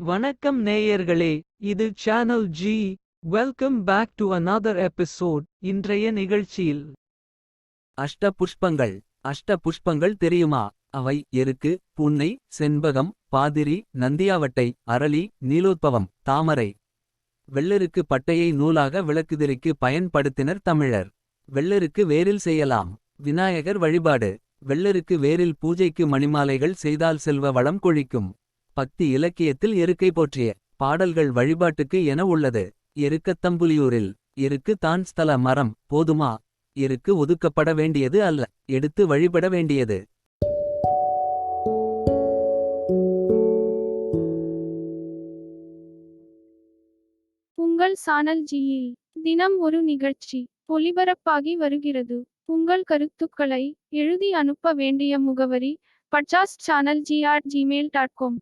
வணக்கம் நேயர்களே இது channel G welcome back to another episode இன்றைய நிகழ்ச்சியில். அஷ்ட புஷ்பங்கள் அஷ்ட புஷ்பங்கள் தெரியுமா? அவை எருக்கு புன்னை செண்பகம் பாதிரி நந்தியாவட்டை அரளி நீலோத்பவம் தாமரை. வெள்ளருக்கு பட்டையை நூலாக விளக்குதிரைக்கு பயன்படுத்தினர் தமிழர். வெள்ளருக்கு வேரில் செய்யலாம். விநாயகர் வழிபாடு. வெள்ளருக்கு வேரில் பூஜைக்கு மணிமாலைகள் செய்தால் செல்வ வளம் கொழிக்கும். பக்தி இலக்கியத்தில் எருக்கை போற்றிய பாடல்கள் வழிபாட்டுக்கு என உள்ளது. எருக்கத்தம்புலியூரில் இருக்கு தான் ஸ்தல மரம் போதுமா? எருக்கு ஒதுக்கப்பட வேண்டியது அல்ல எடுத்து வழிபட வேண்டியது. உங்கள் சானல் ஜியில் தினம் ஒரு நிகழ்ச்சி ஒளிபரப்பாகி வருகிறது. உங்கள் கருத்துக்களை எழுதி அனுப்ப வேண்டிய முகவரி பட்சாஸ் channel G at Gmail dot com.